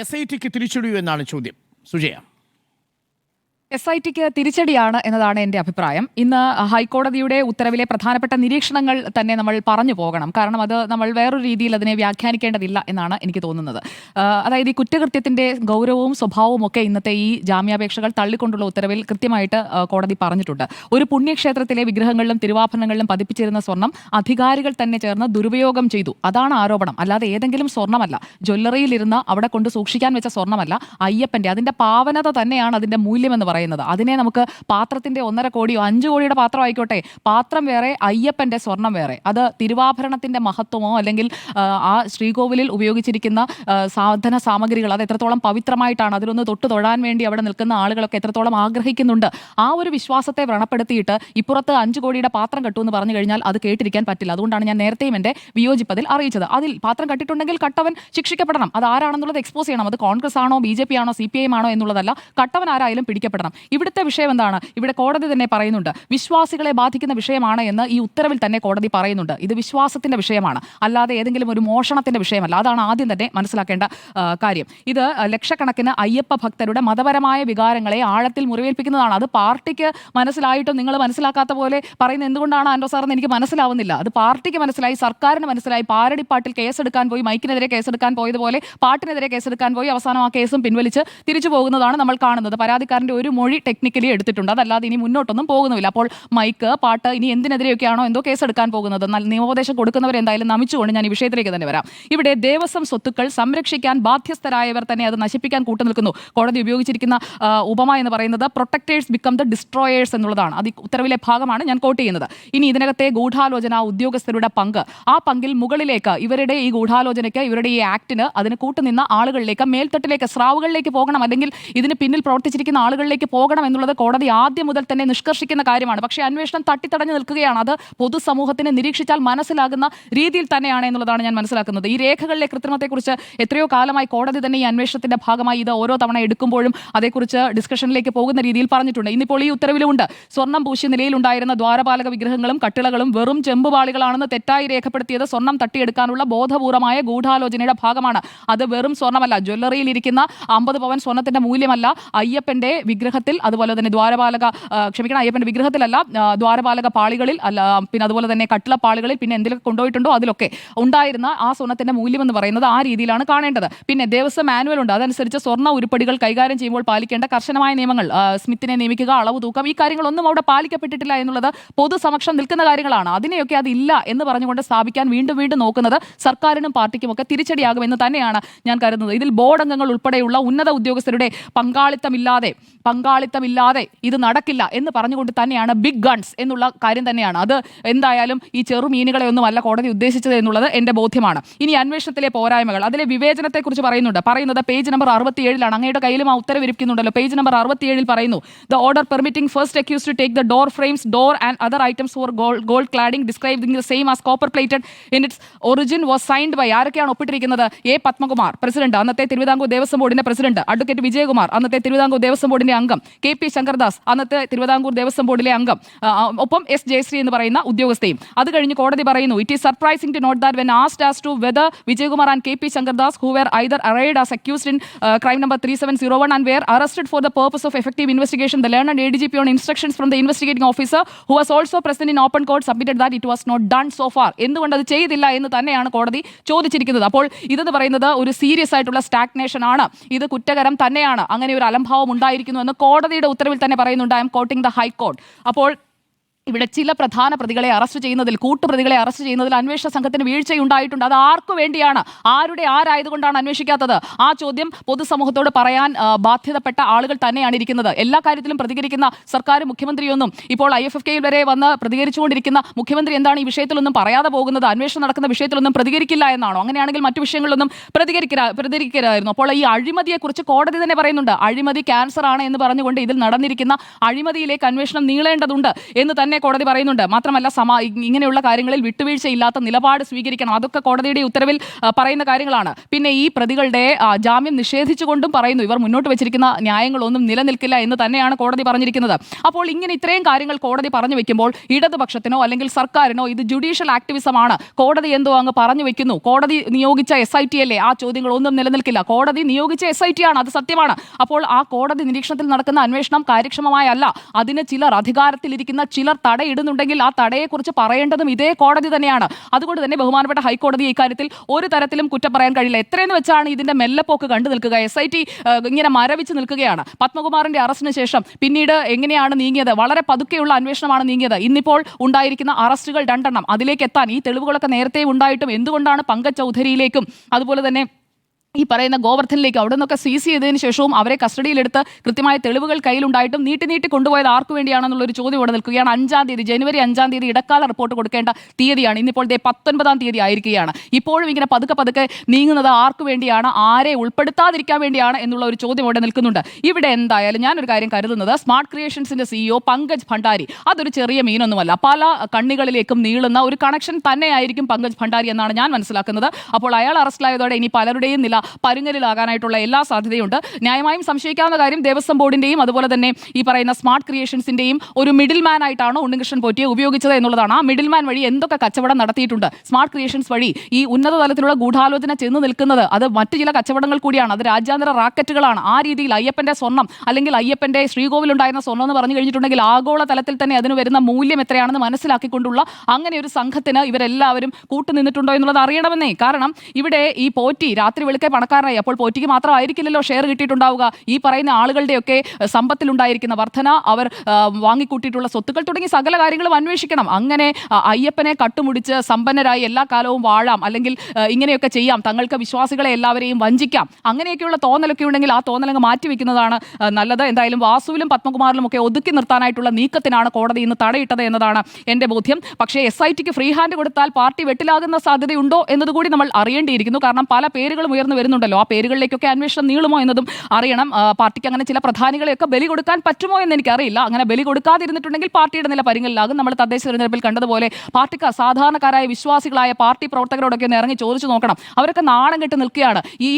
S I tick തിരിച്ചിടൂ എന്നാണ് ചോദ്യം. Sujaya. S I tick തിരിച്ചടിയാണ് എന്നതാണ് എന്റെ അഭിപ്രായം. ഇന്ന് ഹൈക്കോടതിയുടെ ഉത്തരവിലെ പ്രധാനപ്പെട്ട നിരീക്ഷണങ്ങൾ തന്നെ നമ്മൾ പറഞ്ഞു പോകണം. കാരണം അത് നമ്മൾ വേറൊരു രീതിയിൽ അതിനെ വ്യാഖ്യാനിക്കേണ്ടതില്ല എന്നാണ് എനിക്ക് തോന്നുന്നത്. അതായത് ഈ കുറ്റകൃത്യത്തിന്റെ ഗൗരവവും സ്വഭാവവും ഒക്കെ ഇന്നത്തെ ഈ ജാമ്യാപേക്ഷകൾ തള്ളിക്കൊണ്ടുള്ള ഉത്തരവിൽ കൃത്യമായിട്ട് കോടതി പറഞ്ഞിട്ടുണ്ട്. ഒരു പുണ്യക്ഷേത്രത്തിലെ വിഗ്രഹങ്ങളിലും തിരുവാഭരണങ്ങളിലും പതിപ്പിച്ചിരുന്ന സ്വർണം അധികാരികൾ തന്നെ ചേർന്ന് ദുരുപയോഗം ചെയ്തു. അതാണ് ആരോപണം. അല്ലാതെ ഏതെങ്കിലും സ്വർണമല്ല ജ്വല്ലറിയിലിരുന്ന് അവിടെ കൊണ്ട് സൂക്ഷിക്കാൻ വെച്ച സ്വർണമല്ല അയ്യപ്പന്റെ. അതിന്റെ പാവനത തന്നെയാണ് അതിന്റെ മൂല്യം എന്ന് പറയുന്നത്. അതിനെ നമുക്ക് പാത്രത്തിന്റെ ഒന്നര കോടിയോ അഞ്ചു കോടിയുടെ പാത്രം ആയിക്കോട്ടെ പാത്രം വേറെ അയ്യപ്പന്റെ സ്വർണം വേറെ. അത് തിരുവാഭരണത്തിന്റെ മഹത്വമോ അല്ലെങ്കിൽ ആ, ശ്രീകോവിലിൽ ഉപയോഗിച്ചിരിക്കുന്ന സാധന സാമഗ്രികൾ അത് എത്രത്തോളം പവിത്രമായിട്ടാണ് അതിലൊന്ന് തൊട്ട് തൊഴാൻ വേണ്ടി അവിടെ നിൽക്കുന്ന ആളുകളൊക്കെ എത്രത്തോളം ആഗ്രഹിക്കുന്നുണ്ട്. ആ ഒരു വിശ്വാസത്തെ വ്രണപ്പെടുത്തിയിട്ട് ഇപ്പുറത്ത് അഞ്ചു കോടിയുടെ പാത്രം കെട്ടു എന്ന് പറഞ്ഞു കഴിഞ്ഞാൽ അത് കേട്ടിരിക്കാൻ പറ്റില്ല. അതുകൊണ്ടാണ് ഞാൻ നേരത്തെയും എന്റെ വിയോജിപ്പതിൽ അറിയിച്ചത്. അതിൽ പാത്രം കട്ടിട്ടുണ്ടെങ്കിൽ കട്ടവൻ ശിക്ഷിക്കപ്പെടണം. അത് ആരാണെന്നുള്ളത് എക്സ്പോസ് ചെയ്യണം. അത് കോൺഗ്രസ് ആണോ ബി ജെ പി ആണോ സി പി ഐ ആണോ എന്നുള്ളതല്ല. കട്ടവൻ ആരായാലും പിടിക്കപ്പെടണം. ഇവിടുത്തെ വിഷയം എന്താണ്? ഇവിടെ കോടതി തന്നെ പറയുന്നുണ്ട്. വിശ്വാസികളെ ബാധിക്കുന്ന വിഷയമാണ് എന്ന് ഈ ഉത്തരവിൽ തന്നെ കോടതി പറയുന്നുണ്ട്. ഇത് വിശ്വാസത്തിന്റെ വിഷയമാണ്. അല്ലാതെ ഏതെങ്കിലും ഒരു മോഷണത്തിന്റെ വിഷയമല്ല. അതാണ് ആദ്യം തന്നെ മനസ്സിലാക്കേണ്ട കാര്യം. ഇത് ലക്ഷക്കണക്കിന് അയ്യപ്പ ഭക്തരുടെ മതപരമായ വികാരങ്ങളെ ആഴത്തിൽ മുറിവേൽപ്പിക്കുന്നതാണ്. അത് പാർട്ടിക്ക് മനസ്സിലായിട്ടും നിങ്ങൾ മനസ്സിലാക്കാത്ത പോലെ പറയുന്നത് എന്തുകൊണ്ടാണ് ആൻഡോ സാറെന്ന് എനിക്ക് മനസ്സിലാവുന്നില്ല. അത് പാർട്ടിക്ക് മനസ്സിലായി സർക്കാരിന് മനസ്സിലായി. പാരടിപ്പാട്ടിൽ കേസെടുക്കാൻ പോയി മൈക്കിനെതിരെ കേസെടുക്കാൻ പോയതുപോലെ പാട്ടിനെതിരെ കേസെടുക്കാൻ പോയി അവസാനം ആ കേസും പിൻവലിച്ച് തിരിച്ചു പോകുന്നതാണ് നമ്മൾ കാണുന്നത്. പരാതിക്കാരന്റെ ഒരു മൊഴി ടെക്നിക്കലി എടുത്തിട്ടുണ്ട്. അതല്ലാതെ ഇനി മുന്നോട്ടൊന്നും പോകുന്നില്ല അപ്പോൾ മൈക്ക് പാട്ട് ഇനി എന്തിനെതിരെയൊക്കെയാണോ എന്തോ കേസെടുക്കാൻ പോകുന്നത്. നിയമോപദേശം കൊടുക്കുന്നവരെ എന്തായാലും നമിച്ചുകൊണ്ട് ഞാൻ ഈ വിഷയത്തിലേക്ക് തന്നെ വരാം. ഇവിടെ ദേവസ്വം സ്വത്തുക്കൾ സംരക്ഷിക്കാൻ ബാധ്യസ്ഥരായവർ തന്നെ അത് നശിപ്പിക്കാൻ കൂട്ടുനിൽക്കുന്നു. കോടതി ഉപയോഗിച്ചിരിക്കുന്ന ഉപമ എന്ന് പറയുന്നത് പ്രൊട്ടക്ടേഴ്സ് ബിക്കം ദ ഡിസ്ട്രോയേഴ്സ് എന്നുള്ളതാണ്. അത് ഉത്തരവിലെ ഭാഗമാണ് ഞാൻ കോട്ട് ചെയ്യുന്നത്. ഇനി ഇതിനകത്തെ ഗൂഢാലോചന ഉദ്യോഗസ്ഥരുടെ പങ്ക്. ആ പങ്കിൽ മുകളിലേക്ക് ഇവരുടെ ഈ ഗൂഢാലോചനയ്ക്ക് ഇവരുടെ ഈ ആക്ടിന് അതിന് കൂട്ടുനിന്ന ആളുകളിലേക്ക് മേൽത്തട്ടിലേക്ക് സ്രാവുകളിലേക്ക് പോകണം. അല്ലെങ്കിൽ ഇതിന് പിന്നിൽ പ്രവർത്തിച്ചിരിക്കുന്ന ആളുകളിലേക്ക് പോകണം എന്നുള്ളത് കോടതി ആദ്യം മുതൽ തന്നെ നിഷ്കർഷിക്കുന്ന കാര്യമാണ്. പക്ഷേ അന്വേഷണം തട്ടിത്തടഞ്ഞു നിൽക്കുകയാണ്. അത് പൊതുസമൂഹത്തിന് നിരീക്ഷിച്ചാൽ മനസ്സിലാകുന്ന രീതിയിൽ തന്നെയാണ് എന്നുള്ളതാണ് ഞാൻ മനസ്സിലാക്കുന്നത്. ഈ രേഖകളിലെ കൃത്രിമത്തെക്കുറിച്ച് എത്രയോ കാലമായി കോടതി തന്നെ ഈ അന്വേഷണത്തിന്റെ ഭാഗമായി ഇത് ഓരോ തവണ എടുക്കുമ്പോഴും അതേക്കുറിച്ച് ഡിസ്കഷനിലേക്ക് പോകുന്ന രീതിയിൽ പറഞ്ഞിട്ടുണ്ട്. ഇന്നിപ്പോൾ ഈ ഉത്തരവിലുമുണ്ട്. സ്വർണം പൂശിയ നിലയിലുണ്ടായിരുന്ന ദ്വാരപാലക വിഗ്രഹങ്ങളും കട്ടിളകളും വെറും ചെമ്പുപാളികളാണെന്ന് തെറ്റായി രേഖപ്പെടുത്തിയത് സ്വർണം തട്ടിയെടുക്കാനുള്ള ബോധപൂർവമായ ഗൂഢാലോചനയുടെ ഭാഗമാണ്. അത് വെറും സ്വർണമല്ല. ജ്വല്ലറിയിൽ ഇരിക്കുന്ന അമ്പത് പവൻ സ്വർണത്തിന്റെ മൂല്യമല്ല. അയ്യപ്പന്റെ വിഗ്രഹത്തിൽ അതുപോലെ തന്നെ ദ്വാരപാലക ക്ഷമിക്കണം അയ്യപ്പന്റെ വിഗ്രഹത്തിലല്ല ദ്വാരപാലക പാളികളിൽ അല്ല പിന്നെ അതുപോലെ തന്നെ കട്ടിള പാളികളിൽ പിന്നെ എന്തെങ്കിലും കൊണ്ടുപോയിട്ടുണ്ടോ അതിലൊക്കെ ഉണ്ടായിരുന്ന ആ സ്വർണത്തിന്റെ മൂല്യം എന്ന് പറയുന്നത് ആ രീതിയിലാണ് കാണേണ്ടത്. പിന്നെ ദേവസ്വം മാനുവൽ ഉണ്ട്. അതനുസരിച്ച് സ്വർണ ഉരുപ്പടികൾ കൈകാര്യം ചെയ്യുമ്പോൾ പാലിക്കേണ്ട കർശനമായ നിയമങ്ങൾ സ്മിത്തിനെ നിയമിക്കുക അളവ് തൂക്കം ഈ കാര്യങ്ങളൊന്നും അവിടെ പാലിക്കപ്പെട്ടിട്ടില്ല എന്നുള്ളത് പൊതുസമക്ഷം നിൽക്കുന്ന കാര്യങ്ങളാണ്. അതിനെയൊക്കെ അതില്ല എന്ന് പറഞ്ഞുകൊണ്ട് സ്ഥാപിക്കാൻ വീണ്ടും വീണ്ടും നോക്കുന്നത് സർക്കാരിനും പാർട്ടിക്കും ഒക്കെ തിരിച്ചടിയാകുമെന്ന് തന്നെയാണ് ഞാൻ കരുതുന്നത്. ഇതിൽ ബോർഡ് അംഗങ്ങൾ ഉൾപ്പെടെയുള്ള ഉന്നത ഉദ്യോഗസ്ഥരുടെ പങ്കാളിത്തമില്ലാതെ പങ്കാളിത്തമില്ലാതെ ഇത് നടക്കില്ല എന്ന് പറഞ്ഞുകൊണ്ട് തന്നെയാണ് ബിഗ് ഗൺസ് എന്നുള്ള കാര്യം തന്നെയാണ്. അത് എന്തായാലും ഈ ചെറു മീനുകളെ ഒന്നും അല്ല കോടതി ഉദ്ദേശിച്ചത് എന്നുള്ളത് എന്റെ ബോധ്യമാണ്. ഇനി അന്വേഷണത്തിലെ പോരായ്മകൾ. അതിലെ വിവേചനത്തെക്കുറിച്ച് പറയുന്നുണ്ട്. പറയുന്നത് പേജ് നമ്പർ അറുപത്തിയേഴിലാണ്. അങ്ങയുടെ കയ്യിലും ആ ഉത്തരവിരിക്കുന്നുണ്ടല്ലോ. പേജ് നമ്പർ അറുപത്തിയേഴിൽ പറയുന്നു the order permitting first accused to take the door frames door and other items for gold gold cladding describing the same as copper plated in its origin was signed by ആരൊക്കെയാണ് ഒപ്പിട്ടിരിക്കുന്നത്? A Padmakumar president. അന്നത്തെ തിരുവിതാംകൂർ ദേവസ്വം ബോർഡിന്റെ president. Advocate Vijayakumar അന്നത്തെ തിരുവിതാംകൂർ ദേവസ്വം ബോർഡിന്റെ അംഗം K P Sankardas അന്നത്തെ തിരുവിതാംകൂർ ദേവസ്വം ബോർഡിലെ അംഗം. ഒപ്പം എസ് ജയശ്രീ എന്ന് പറയുന്ന ഉദ്യോഗസ്ഥയും. അത് കഴിഞ്ഞ് കോടതി പറയുന്നു it is surprising to note that when asked as to whether Vijayakumar and K P Shankardas who were either arrayed as accused in crime number three seven zero one and were arrested for the purpose of effective investigation the and A D G P on instructions from the investigating officer who was also president in open court submitted that it was not done so far എന്തുകൊണ്ട് അത് ചെയ്തില്ല എന്ന് തന്നെയാണ് കോടതി ചോദിച്ചിരിക്കുന്നത്. അപ്പോൾ ഇതെന്ന് പറയുന്നത് ഒരു സീരിയസ് ആയിട്ടുള്ള സ്റ്റാഗ്നേഷൻ ആണ്. ഇത് കുറ്റകരം തന്നെയാണ്. അങ്ങനെ ഒരു അലംഭാവം ഉണ്ടായിരിക്കുന്നു എന്ന് കോടതിയുടെ ഉത്തരവിൽ തന്നെ പറയുന്നുണ്ട് I'm quoting the high court അപ്പോൾ ഇവിടെ ചില പ്രധാന പ്രതികളെ അറസ്റ്റ് ചെയ്യുന്നതിൽ കൂട്ടുപ്രതികളെ അറസ്റ്റ് ചെയ്യുന്നതിൽ അന്വേഷണ സംഘത്തിന് വീഴ്ചയുണ്ടായിട്ടുണ്ട്. അത് ആർക്കു വേണ്ടിയാണ്? ആരുടെ ആരായതുകൊണ്ടാണ് അന്വേഷിക്കാത്തത്? ആ ചോദ്യം പൊതുസമൂഹത്തോട് പറയാൻ ബാധ്യതപ്പെട്ട ആളുകൾ തന്നെയാണ് ഇരിക്കുന്നത്. എല്ലാ കാര്യത്തിലും പ്രതികരിക്കുന്ന സർക്കാർ മുഖ്യമന്ത്രിയൊന്നും ഇപ്പോൾ ഐ എഫ് എഫ് കെയിൽ വരെ വന്ന് പ്രതികരിച്ചുകൊണ്ടിരിക്കുന്ന മുഖ്യമന്ത്രി എന്താണ് ഈ വിഷയത്തിലൊന്നും പറയാതെ പോകുന്നത്? അന്വേഷണം നടക്കുന്ന വിഷയത്തിലൊന്നും പ്രതികരിക്കില്ല എന്നാണോ? അങ്ങനെയാണെങ്കിൽ മറ്റു വിഷയങ്ങളിലൊന്നും പ്രതികരിക്കില്ല പ്രതികരിക്കരായിരുന്നു. അപ്പോൾ ഈ അഴിമതിയെക്കുറിച്ച് കോടതി തന്നെ പറയുന്നുണ്ട്. അഴിമതി ക്യാൻസർ ആണ് എന്ന് പറഞ്ഞുകൊണ്ട് ഇതിൽ നടന്നിരിക്കുന്ന അഴിമതിയിലേക്ക് അന്വേഷണം നീളേണ്ടതുണ്ട് എന്ന് തന്നെ കോടതി പറയുന്നുണ്ട്. മാത്രമല്ല സമാ ഇങ്ങനെയുള്ള കാര്യങ്ങളിൽ വിട്ടുവീഴ്ചയില്ലാത്ത നിലപാട് സ്വീകരിക്കണം. അതൊക്കെ കോടതിയുടെ ഉത്തരവിൽ പറയുന്ന കാര്യങ്ങളാണ്. പിന്നെ ഈ പ്രതികളുടെ ജാമ്യം നിഷേധിച്ചുകൊണ്ടും പറയുന്നു. ഇവർ മുന്നോട്ട് വെച്ചിരിക്കുന്ന ന്യായങ്ങളൊന്നും നിലനിൽക്കില്ല എന്ന് തന്നെയാണ് കോടതി പറഞ്ഞിരിക്കുന്നത്. അപ്പോൾ ഇങ്ങനെ ഇത്രയും കാര്യങ്ങൾ കോടതി പറഞ്ഞു വെക്കുമ്പോൾ ഇടതുപക്ഷത്തിനോ അല്ലെങ്കിൽ സർക്കാരിനോ ഇത് ജുഡീഷ്യൽ ആക്ടിവിസമാണ് കോടതി എന്തോ അങ്ങ് പറഞ്ഞു വെക്കുന്നു. കോടതി നിയോഗിച്ച എസ് ഐ ടി അല്ലേ? ആ ചോദ്യങ്ങളൊന്നും നിലനിൽക്കില്ല. കോടതി നിയോഗിച്ച എസ് ഐ ടി ആണ്. അത് സത്യമാണ്. അപ്പോൾ ആ കോടതി നിരീക്ഷണത്തിൽ നടക്കുന്ന അന്വേഷണം കാര്യക്ഷമമായല്ല. അതിന് ചിലർ അധികാരത്തിലിരിക്കുന്ന ചിലർ തടയിടുന്നുണ്ടെങ്കിൽ ആ തടയെക്കുറിച്ച് പറയേണ്ടതും ഇതേ കോടതി തന്നെയാണ്. അതുകൊണ്ട് തന്നെ ബഹുമാനപ്പെട്ട ഹൈക്കോടതി ഇക്കാര്യത്തിൽ ഒരു തരത്തിലും കുറ്റം പറയാൻ കഴിയില്ല. എത്രയെന്ന് വെച്ചാണ് ഇതിന്റെ മെല്ലപ്പോക്ക് കണ്ടു നിൽക്കുക. എസ് ഐ ടി ഇങ്ങനെ മരവിച്ച് നിൽക്കുകയാണ്. പത്മകുമാറിന്റെ അറസ്റ്റിന് ശേഷം പിന്നീട് എങ്ങനെയാണ് നീങ്ങിയത്? വളരെ പതുക്കെയുള്ള അന്വേഷണമാണ് നീങ്ങിയത്. ഇന്നിപ്പോൾ ഉണ്ടായിരിക്കുന്ന അറസ്റ്റുകൾ രണ്ടെണ്ണം. അതിലേക്ക് എത്താൻ ഈ തെളിവുകളൊക്കെ നേരത്തെ ഉണ്ടായിട്ടും എന്തുകൊണ്ടാണ് പങ്കജ് ചൗധരിയിലേക്കും അതുപോലെ തന്നെ ഈ പറയുന്ന ഗോവർദ്ധനിലേക്ക് അവിടെ നിന്നൊക്കെ സീസ് ചെയ്തതിന് ശേഷവും അവരെ കസ്റ്റഡിയിലെടുത്ത് കൃത്യമായ തെളിവുകൾ കയ്യിലുണ്ടായിട്ടും നീട്ടി നീട്ടി കൊണ്ടുപോയത് ആർക്കു വേണ്ടിയാണെന്നുള്ളൊരു ചോദ്യം ഇവിടെ നിൽക്കുകയാണ്. അഞ്ചാം തീയതി ജനുവരി അഞ്ചാം തീയതി ഇടക്കാല റിപ്പോർട്ട് കൊടുക്കേണ്ട തീയതിയാണ്. ഇന്നിപ്പോൾ ദേ പത്തൊൻപതാം തീയതി ആയിരിക്കുകയാണ്. ഇപ്പോഴും ഇങ്ങനെ പതുക്കെ പതുക്കെ നീങ്ങുന്നത് ആർക്കു വേണ്ടിയാണ് ആരെ ഉൾപ്പെടുത്താതിരിക്കാൻ വേണ്ടിയാണ് എന്നുള്ള ഒരു ചോദ്യം ഇവിടെ നിൽക്കുന്നുണ്ട്. ഇവിടെ എന്തായാലും ഞാനൊരു കാര്യം കരുതുന്നത് സ്മാർട്ട് ക്രിയേഷൻസിന്റെ സിഇഒ പങ്കജ് ഭണ്ഡാരി അതൊരു ചെറിയ മീനൊന്നുമല്ല. പല കണ്ണികളിലേക്കും നീളുന്ന ഒരു കണക്ഷൻ തന്നെയായിരിക്കും പങ്കജ് ഭണ്ഡാരി എന്നാണ് ഞാൻ മനസ്സിലാക്കുന്നത്. അപ്പോൾ അയാൾ അറസ്റ്റിലായതോടെ ഇനി പലരുടെയും നില പരുങ്ങലിലാകാനായിട്ടുള്ള എല്ലാ സാധ്യതയുണ്ട്. ന്യായമായും സംശയിക്കാവുന്ന കാര്യം ദേവസ്വം ബോർഡിന്റെയും അതുപോലെ തന്നെ ഈ പറയുന്ന സ്മാർട്ട് ക്രിയേഷൻസിന്റെയും ഒരു മിഡിൽ മാൻ ആയിട്ടാണ് ഉണ്ണികൃഷ്ണൻ പോറ്റിയെ ഉപയോഗിച്ചത് എന്നുള്ളതാണ്. ആ മിഡിൽ മാൻ വഴി എന്തൊക്കെ കച്ചവടം നടത്തിയിട്ടുണ്ട്? സ്മാർട്ട് ക്രിയേഷൻസ് വഴി ഈ ഉന്നത തലത്തിലുള്ള ഗൂഢാലോചന ചെന്ന് നിൽക്കുന്നത് അത് മറ്റു ചില കച്ചവടങ്ങൾ കൂടിയാണ്. അത് രാജ്യാന്തര റാക്കറ്റുകളാണ്. ആ രീതിയിൽ അയ്യപ്പന്റെ സ്വർണം അല്ലെങ്കിൽ അയ്യപ്പന്റെ ശ്രീകോവിലുണ്ടായിരുന്ന സ്വർണം എന്ന് പറഞ്ഞു കഴിഞ്ഞിട്ടുണ്ടെങ്കിൽ ആഗോള തലത്തിൽ തന്നെ അതിന് വരുന്ന മൂല്യം എത്രയാണെന്ന് മനസ്സിലാക്കിക്കൊണ്ടുള്ള അങ്ങനെ ഒരു സംഘത്തിന് ഇവരെല്ലാവരും കൂട്ടുനിന്നിട്ടുണ്ടോ എന്നുള്ളത് അറിയണമെന്നേ. കാരണം ഇവിടെ ഈ പോറ്റി രാത്രി വെളുക്കെ പണക്കാരനായി. അപ്പോൾ പോറ്റിക്ക് മാത്രമായിരിക്കില്ലല്ലോ ഷെയർ കിട്ടിയിട്ടുണ്ടാവുക. ഈ പറയുന്ന ആളുകളുടെയൊക്കെ സമ്പത്തിലുണ്ടായിരിക്കുന്ന വർധന അവർ വാങ്ങിക്കൂട്ടിയിട്ടുള്ള സ്വത്തുക്കൾ തുടങ്ങി സകല കാര്യങ്ങളും അന്വേഷിക്കണം. അങ്ങനെ അയ്യപ്പനെ കട്ടുമുടിച്ച് സമ്പന്നരായി എല്ലാ കാലവും വാഴാം. അല്ലെങ്കിൽ ഇങ്ങനെയൊക്കെ ചെയ്യാം. തങ്ങൾക്ക് വിശ്വാസികളെ എല്ലാവരെയും വഞ്ചിക്കാം. അങ്ങനെയൊക്കെയുള്ള തോന്നലൊക്കെ ഉണ്ടെങ്കിൽ ആ തോന്നലങ്ങ് മാറ്റിവെക്കുന്നതാണ് നല്ലത്. എന്തായാലും വാസുവിലും പത്മകുമാറിലും ഒക്കെ ഒതുക്കി നിർത്താനായിട്ടുള്ള നീക്കത്തിനാണ് കോടതി ഇന്ന് തടയിട്ടത് എന്നതാണ് എന്റെ ബോധ്യം. പക്ഷേ എസ് ഐ ടിക്ക് ഫ്രീ ഹാൻഡ് കൊടുത്താൽ പാർട്ടി വെട്ടിലാകുന്ന സാധ്യതയുണ്ടോ എന്നതുകൂടി നമ്മൾ അറിയേണ്ടിയിരിക്കുന്നു. കാരണം പല പേരുകളും ഉയർന്നു വരുന്നുണ്ടല്ലോ. ആ പേരുകളിലേക്കൊക്കെ അന്വേഷണം നീളുമോ എന്നതും അറിയണം. പാർട്ടിക്ക് അങ്ങനെ ചില പ്രധാനികളെയൊക്കെ ബലി കൊടുക്കാൻ പറ്റുമോ എന്ന് എനിക്കറിയില്ല. അങ്ങനെ ബലി കൊടുക്കാതിരുന്നിട്ടുണ്ടെങ്കിൽ പാർട്ടിയുടെ നില പരിങ്ങലിലാകും നമ്മൾ തദ്ദേശ തെരഞ്ഞെടുപ്പിൽ കണ്ടതുപോലെ പാർട്ടിക്ക് സാധാരണക്കാരായ വിശ്വാസികളായ പാർട്ടി പ്രവർത്തകരോടൊക്കെ ഒന്ന് ഇറങ്ങി ചോദിച്ചു നോക്കണം. അവരൊക്കെ നാണം കെട്ട് നിൽക്കുകയാണ്. ഈ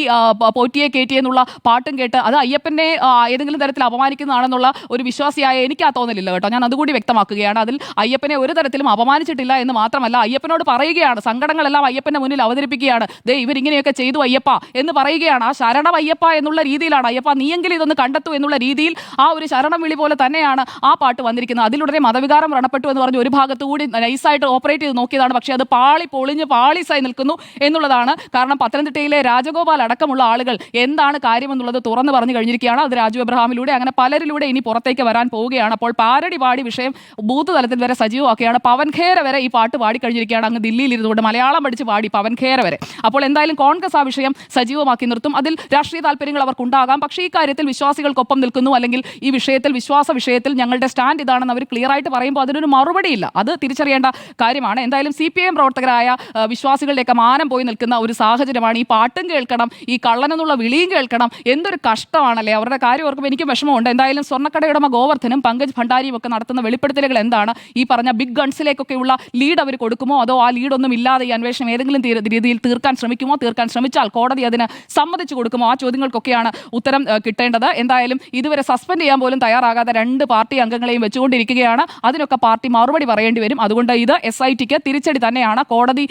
പോറ്റിയെ കയറ്റി എന്നുള്ള പാട്ടും കേട്ട് അത് അയ്യപ്പനെ ഏതെങ്കിലും തരത്തിൽ അപമാനിക്കുന്നതാണെന്നുള്ള ഒരു വിശ്വാസിയായ എനിക്ക് ആ തോന്നലില്ല കേട്ടോ. ഞാൻ അതുകൂടി വ്യക്തമാക്കുകയാണ്. അതിൽ അയ്യപ്പനെ ഒരു തരത്തിലും അപമാനിച്ചിട്ടില്ല എന്ന് മാത്രമല്ല അയ്യപ്പനോട് പറയുകയാണ്. സങ്കടങ്ങളെല്ലാം അയ്യപ്പന്റെ മുന്നിൽ അവതരിപ്പിക്കുകയാണ്. ദേ ഇവരിങ്ങനെയൊക്കെ ചെയ്തു അയ്യപ്പ. എന്ന് പറയുകയാണ്. ആ ശരണം അയ്യപ്പ എന്നുള്ള രീതിയിലാണ്. അയ്യപ്പ നീയെങ്കിലും ഇതൊന്ന് കണ്ടെത്തൂ എന്നുള്ള രീതിയിൽ ആ ഒരു ശരണം വിളി പോലെ തന്നെയാണ് ആ പാട്ട് വന്നിരിക്കുന്നത്. അതിലുടനെ മതവികാരം വ്രണപ്പെട്ടു എന്ന് പറഞ്ഞ് ഒരു ഭാഗത്ത് കൂടി നൈസായിട്ട് ഓപ്പറേറ്റ് ചെയ്ത് നോക്കിയതാണ്. പക്ഷേ അത് പാളി പൊളിഞ്ഞ് പാളീസായി നിൽക്കുന്നു എന്നുള്ളതാണ്. കാരണം പത്തനംതിട്ടയിലെ രാജഗോപാൽ അടക്കമുള്ള ആളുകൾ എന്താണ് കാര്യമെന്നുള്ളത് തുറന്നു പറഞ്ഞു കഴിഞ്ഞിരിക്കുകയാണ്. അത് രാജു എബ്രഹാമിലൂടെ അങ്ങനെ പലരിലൂടെ ഇനി പുറത്തേക്ക് വരാൻ പോവുകയാണ്. അപ്പോൾ പാരടി പാടി വിഷയം ബൂത്ത് തലത്തിൽ വരെ സജീവമാക്കുകയാണ്. പവൻഖേര വരെ ഈ പാട്ട് പാടി കഴിഞ്ഞിരിക്കുകയാണ് അങ്ങ് ദില്ലിയിൽ ഇരുന്നുകൊണ്ട് മലയാളം പഠിച്ച് പാടി പവൻഖേര വരെ. അപ്പോൾ എന്തായാലും കോൺഗ്രസ് ആ വിഷയം സജീവമാക്കി നിർത്തും. അതിൽ രാഷ്ട്രീയ താല്പര്യങ്ങൾ അവർക്കുണ്ടാകാം. പക്ഷേ ഈ കാര്യത്തിൽ വിശ്വാസികൾക്കൊപ്പം നിൽക്കുന്നു. അല്ലെങ്കിൽ ഈ വിഷയത്തിൽ വിശ്വാസ വിഷയത്തിൽ ഞങ്ങളുടെ സ്റ്റാൻഡ് ഇതാണെന്ന് അവർ ക്ലിയർ ആയിട്ട് പറയുമ്പോൾ അതിനൊരു മറുപടിയില്ല. അത് തിരിച്ചറിയേണ്ട കാര്യമാണ്. എന്തായാലും സി പി ഐ എം പ്രവർത്തകരായ വിശ്വാസികളുടെയൊക്കെ മാനം പോയി നിൽക്കുന്ന ഒരു സാഹചര്യമാണ് ഈ പാട്ടും കേൾക്കണം ഈ കള്ളനെന്നുള്ള വിളിയും കേൾക്കണം. എന്തൊരു കഷ്ടമാണല്ലേ? അവരുടെ കാര്യം ഓർക്കുമ്പോൾ എനിക്ക് വിഷമമുണ്ട്. എന്തായാലും സ്വർണക്കടയുടമ ഗോവർദ്ധനും പങ്കജ് ഭണ്ഡാരിയും ഒക്കെ നടത്തുന്ന വെളിപ്പെടുത്തലുകൾ എന്താണ്? ഈ പറഞ്ഞ ബിഗ് ഗൺസിലേക്കൊക്കെയുള്ള ലീഡ് അവർ കൊടുക്കുമോ? അതോ ആ ലീഡൊന്നും ഇല്ലാതെ ഈ അന്വേഷണം ഏതെങ്കിലും രീതിയിൽ തീർക്കാൻ ശ്രമിക്കുമോ? തീർക്കാൻ ശ്രമിച്ചാൽ കോടതി അതിന് സമ്മതിച്ചു കൊടുക്കുമോ? ആ ചോദ്യങ്ങൾക്കൊക്കെയാണ് ഉത്തരം കിട്ടേണ്ടത്. എന്തായാലും ഇതുവരെ സസ്പെൻഡ് ചെയ്യാൻ പോലും തയ്യാറാകാതെ രണ്ട് പാർട്ടി അംഗങ്ങളെയും വെച്ചുകൊണ്ടിരിക്കുകയാണ്. അതിനൊക്കെ പാർട്ടി മറുപടി പറയേണ്ടി വരും. അതുകൊണ്ട് ഇത് എസ് ഐ ടിക്ക് തിരിച്ചടി തന്നെയാണ്. കോടതി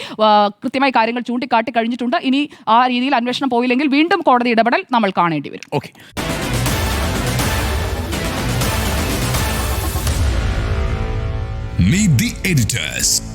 കൃത്യമായി കാര്യങ്ങൾ ചൂണ്ടിക്കാട്ടി കഴിഞ്ഞിട്ടുണ്ട്. ഇനി ആ രീതിയിൽ അന്വേഷണം പോയില്ലെങ്കിൽ വീണ്ടും കോടതി ഇടപെടൽ നമ്മൾ കാണേണ്ടി വരും. ഓക്കെ. Meet the editors.